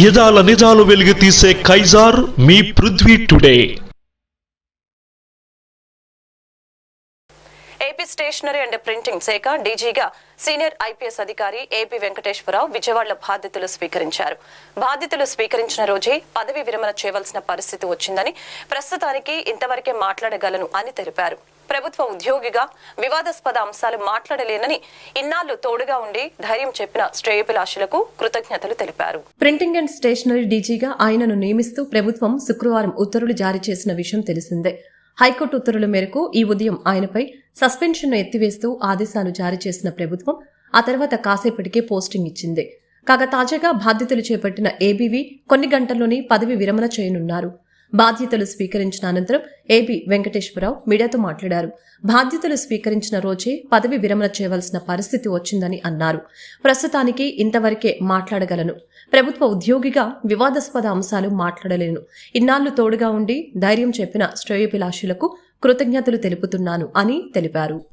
యదాల నిజాలు వెలుగు తీసే కైజార్ మీ Prithvi today. AP stationery and printing శాఖ డీజీగా సీనియర్ ఐపీఎస్ అధికారి ఏపీ వెంకటేశ్వరరావు విజయవాడలో బాధ్యతలు స్వీకరించారు. బాధ్యతలు స్వీకరించిన రోజే పదవి విరమణ చేయవలసిన పరిస్థితి వచ్చిందని ప్రస్తుతానికి ఇంతవరకే మాట్లాడగలను అని తెలిపారు. ప్రభుత్వ ఉద్యోగిగా వివాదాస్పద అంశాలు మాట్లాడలేనని ఇన్నాళ్ళు తోడుగా ఉండి ధైర్యం చెప్పిన శ్రేయభిలాషులకు కృతజ్ఞతలు తెలిపారు. ప్రింటింగ్ అండ్ స్టేషనరీ డీజీగా ఆయనను నియమిస్తూ ప్రభుత్వం శుక్రవారం ఉత్తర్వులు జారీ చేసిన విషయం తెలిసిందే. హైకోర్టు ఉత్తర్వుల మేరకు ఈ ఉదయం ఆయనపై సస్పెన్షన్ను ఎత్తివేస్తూ ఆదేశాలు జారీ చేసిన ప్రభుత్వం ఆ తర్వాత కాసేపటికే పోస్టింగ్ ఇచ్చింది. కాగా తాజాగా బాధ్యతలు చేపట్టిన ఏబీవీ కొన్ని గంటల్లోనే పదవి విరమణ చేయనున్నారు. బాధ్యతలు స్వీకరించిన అనంతరం ఏపీ వెంకటేశ్వరరావు మీడియాతో మాట్లాడారు. బాధ్యతలు స్వీకరించిన రోజే పదవి విరమణ చేయవలసిన పరిస్థితి వచ్చిందని అన్నారు. ప్రస్తుతానికి ఇంతవరకే మాట్లాడగలను. ప్రభుత్వ ఉద్యోగిగా వివాదాస్పద అంశాలు మాట్లాడలేను. ఇన్నాళ్ళు తోడుగా ఉండి ధైర్యం చెప్పిన శ్రేయోభిలాషులకు కృతజ్ఞతలు తెలుపుతున్నాను అని తెలిపారు.